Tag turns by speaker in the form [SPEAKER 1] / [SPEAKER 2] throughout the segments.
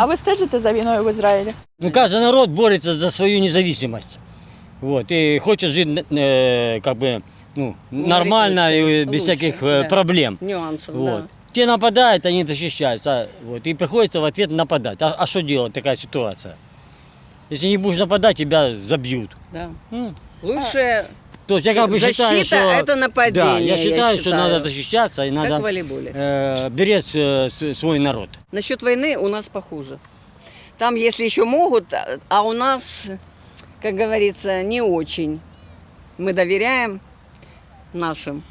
[SPEAKER 1] А ви стежите за війною в Ізраїлі?
[SPEAKER 2] Ну, каждый народ борется за свою независимость. Вот, и хочет жить э, как бы ну, нормально и
[SPEAKER 3] лучше,
[SPEAKER 2] без всяких
[SPEAKER 3] лучше,
[SPEAKER 2] э,
[SPEAKER 3] да.
[SPEAKER 2] проблем.
[SPEAKER 3] Нюансов,
[SPEAKER 2] Вот. Те нападают, они защищаются. Вот, и приходится в ответ нападать. А, а что делать такая ситуация? Если не будешь нападать, тебя забьют.
[SPEAKER 3] да.
[SPEAKER 2] Ну,
[SPEAKER 3] Лучше,
[SPEAKER 2] то есть я как бы считаю,
[SPEAKER 3] Защита
[SPEAKER 2] что...
[SPEAKER 3] это нападение,
[SPEAKER 2] Да, я
[SPEAKER 3] я
[SPEAKER 2] считаю, что
[SPEAKER 3] считаю.
[SPEAKER 2] надо защищаться и
[SPEAKER 3] как в
[SPEAKER 2] надо
[SPEAKER 3] волейболе.
[SPEAKER 2] э, беречь э, с- свой народ.
[SPEAKER 3] Насчет войны у нас похуже. Там, если еще могут, а- а у нас, как говорится, не очень. Мы доверяем нашим.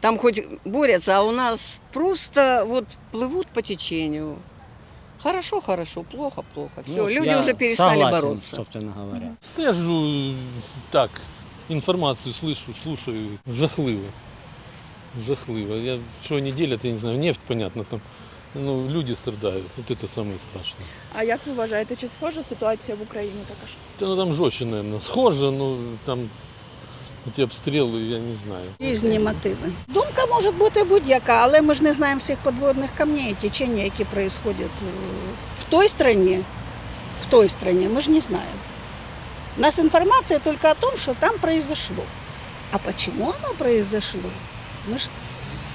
[SPEAKER 3] Там хоть борются, а у нас просто вот плывут по течению. Хорошо, хорошо, плохо, плохо. Все,
[SPEAKER 2] Ну,
[SPEAKER 3] люди
[SPEAKER 2] я
[SPEAKER 3] уже перестали
[SPEAKER 2] согласен,
[SPEAKER 3] бороться.
[SPEAKER 2] собственно говоря.
[SPEAKER 4] Стежу так, інформацію слышу, слушаю. Жахливо. Жахливо. Я що не делят, я не знаю, нефть, понятно, там. Ну, люди страдають. Вот это самое страшное.
[SPEAKER 1] А як ви вважаєте, чи схожа ситуація в Україні також?
[SPEAKER 4] Та, ну, там жестче, наверное, схоже, ну там ті обстріли, я не знаю.
[SPEAKER 5] Різні мотиви. Думка може бути будь-яка, але ми ж не знаємо всіх подводних камней, течень, які происходят е, в той стране, в той стране, мы же не знаем. У нас информация только о том, что там произошло. А почему оно произошло? Мы ж,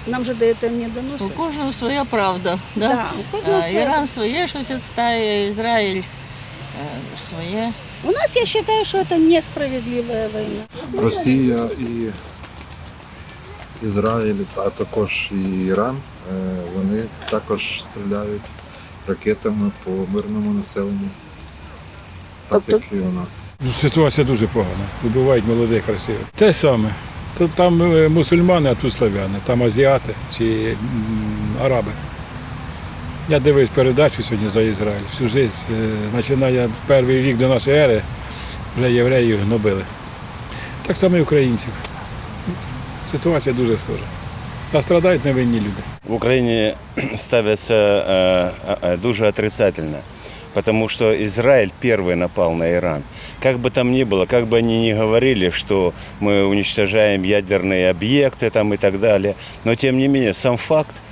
[SPEAKER 5] нам же до этого не
[SPEAKER 6] У
[SPEAKER 5] доносят.
[SPEAKER 6] кожного своя правда. Да?
[SPEAKER 5] Да, у кожного
[SPEAKER 6] А,
[SPEAKER 5] своя
[SPEAKER 6] Іран своє щось відстає, Ізраїль е, своє.
[SPEAKER 5] У нас, я считаю, что это несправедливая война.
[SPEAKER 7] Росія і Ізраїль, а також і Іран, е, вони також стріляють ракетами по мирному населенню, так
[SPEAKER 1] Тобто-
[SPEAKER 7] як і у нас.
[SPEAKER 8] Ну, ситуація дуже погана. Вбивають молодих красивих. Те саме. То Там е, мусульмани, а тут славяни, там азіати чи м, араби. Я дивився передачу сьогодні за Ізраїль. Всю життя, е, починає перший рік до нашої ери, вже євреїв гнобили. Так само і українців. Ситуація дуже схожа. А страдають невинні люди.
[SPEAKER 9] в Украине ставятся э, э, дуже отрицательно, потому что Израиль первый напал на Иран. Как бы там ни было, как бы они ни говорили, что мы уничтожаем ядерные объекты там и так далее, но тем не менее сам факт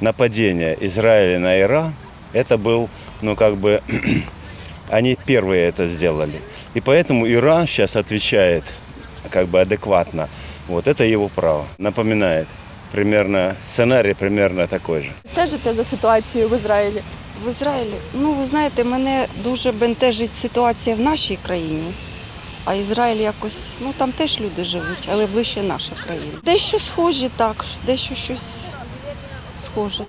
[SPEAKER 9] нападения Израиля на Иран, это был, ну как бы, они первые это сделали. И поэтому Иран сейчас отвечает как бы адекватно. Вот это его право. Напоминает примерно сценарий примерно такой же.
[SPEAKER 1] Стежите за ситуацією в Ізраїлі?
[SPEAKER 10] В Ізраїлі, ну ви знаєте, мене дуже бентежить ситуація в нашій країні. А Ізраїль якось, ну там теж люди живуть, але ближче наша країна. Дещо схожі так, дещо щось схоже.